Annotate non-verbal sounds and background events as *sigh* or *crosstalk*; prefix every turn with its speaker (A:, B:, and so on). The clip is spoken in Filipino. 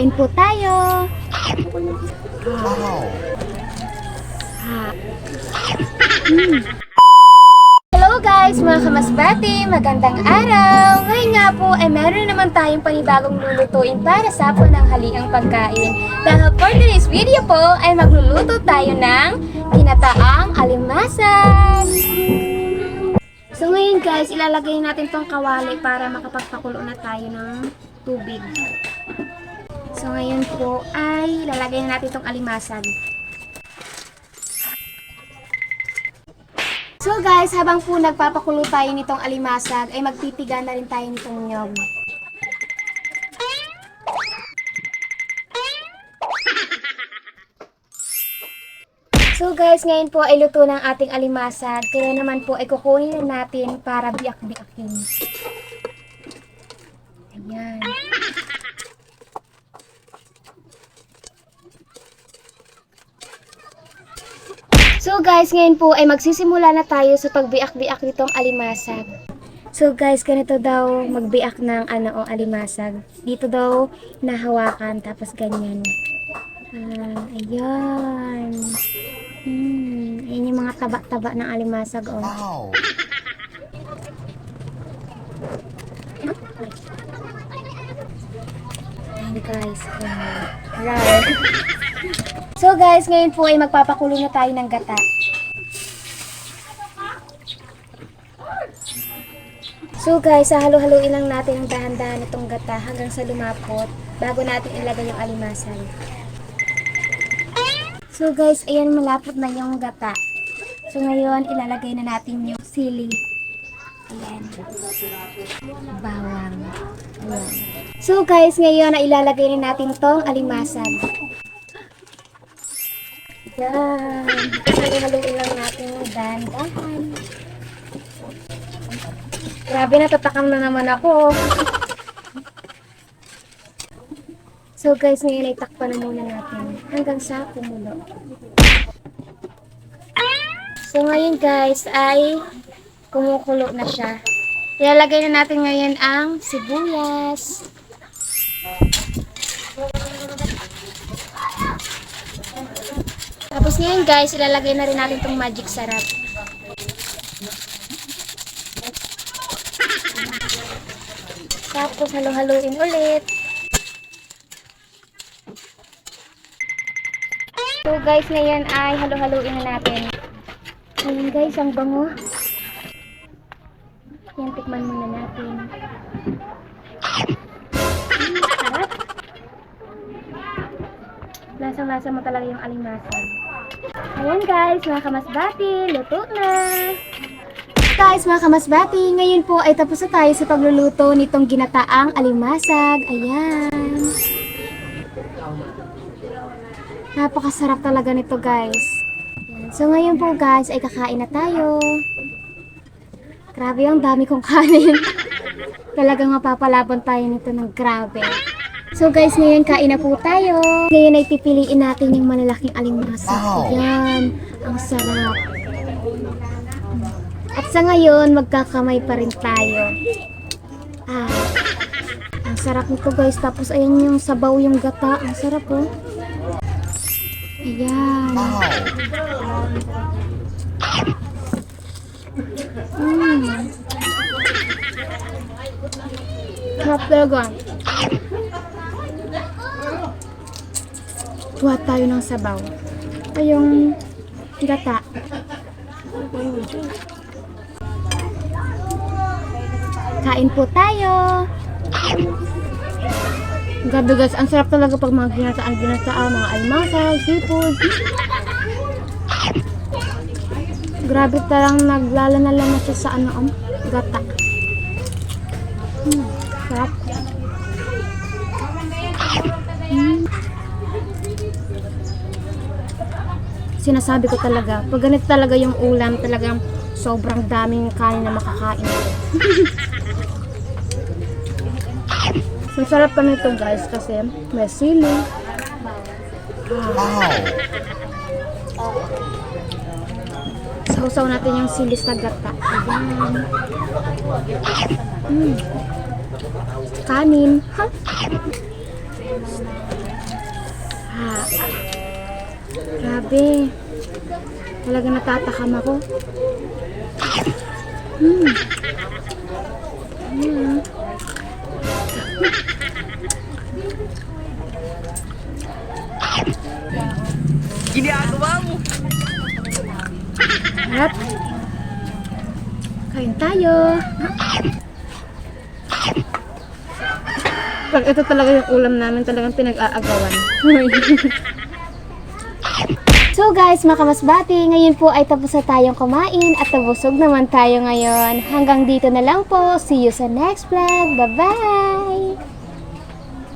A: Kain po tayo. Mm. Hello guys, mga kamasbati! Magandang araw! Ngayon nga po ay meron naman tayong panibagong lulutuin para sa pananghaliang pagkain. Dahil for today's video po ay magluluto tayo ng ginataang alimasan. So ngayon guys, ilalagay natin tong kawali para makapagpakulo na tayo ng tubig. So ngayon po ay ilalagay na natin tong alimasag. So guys, habang po nagpapakulo tayo nitong alimasag, ay magpipiga na rin tayo nitong nyog. So guys, ngayon po ay luto ng ating alimasag. Kaya naman po ay kukunin na natin para biyak-biyakin. Ayan. So guys, ngayon po ay magsisimula na tayo sa pagbiak-biak nitong alimasag. So guys, ganito daw magbiak ng ano o alimasag. Dito daw nahawakan tapos ganyan. Ah, ayan. Hmm, ayan yung mga taba-taba ng alimasag oh.
B: Wow.
A: Ayan guys. Ayan. Rar. So guys, ngayon po ay magpapakulo na tayo ng gata. So guys, halo-haloin lang natin ang dahan-dahan itong gata hanggang sa lumapot bago natin ilagay yung alimasan. So guys, ayan malapot na yung gata. So ngayon, ilalagay na natin yung sili. Ayan. Bawang. Ayan. So guys, ngayon na ilalagay na natin tong alimasan. Yan. Halo-haloin lang natin yung dahan-dahan. Grabe, natatakam na naman ako. So guys, ngayon ay takpan na muna natin hanggang sa kumulo. So ngayon guys ay kumukulo na siya. Ilalagay na natin ngayon ang sibuyas. Tapos ngayon guys, ilalagay na rin natin itong magic sarap. Tapos halo-haloin ulit. So guys, ngayon ay halo-haloin na natin. Ayan guys, ang bango. Yan, tikman muna natin. Lasang-lasa mo talaga yung alimasan. Ayan guys, mga kamasbati, luto na! Guys, mga kamasbati, ngayon po ay tapos na tayo sa pagluluto nitong ginataang alimasag. Ayan. Napakasarap talaga nito guys. Ayan. So ngayon po guys ay kakain na tayo. Grabe ang dami kong kanin. *laughs* Talagang mapapalaban tayo nito ng grabe. So guys, ngayon kain na po tayo. Ngayon ay pipiliin natin yung malalaking alimasag.
B: Wow.
A: Ayan, ang sarap. At sa ngayon, magkakamay pa rin tayo. Ah, ang sarap nito guys. Tapos ayan yung sabaw yung gata. Ang sarap oh. Ayan.
B: Wow.
A: Mm. Sarap talaga. Tuwa tayo ng sabaw. Ito yung gata. Kain po tayo. Grabe guys, ang sarap talaga pag mga ginataan ginataan, mga almasal, seafood. Grabe talang naglalanalan na siya sa ano, um, gata. Hmm, sarap. Sinasabi ko talaga, pag ganito talaga yung ulam, talagang sobrang daming kanin na makakain. Ang sarap pa nito guys kasi may sili.
B: Wow.
A: Sausaw natin yung sili sa gata. Ayan. Mm. Kanin. Ha? Ha. Grabe. Talaga natatakam ako. Hmm. Hmm.
B: Ginagawa mo.
A: Harap. Kain tayo. Pag ito talaga yung ulam namin, talagang pinag-aagawan. *laughs* so guys, mga kamasbati, ngayon po ay tapos na tayong kumain at nabusog naman tayo ngayon. Hanggang dito na lang po. See you sa next vlog. Bye-bye!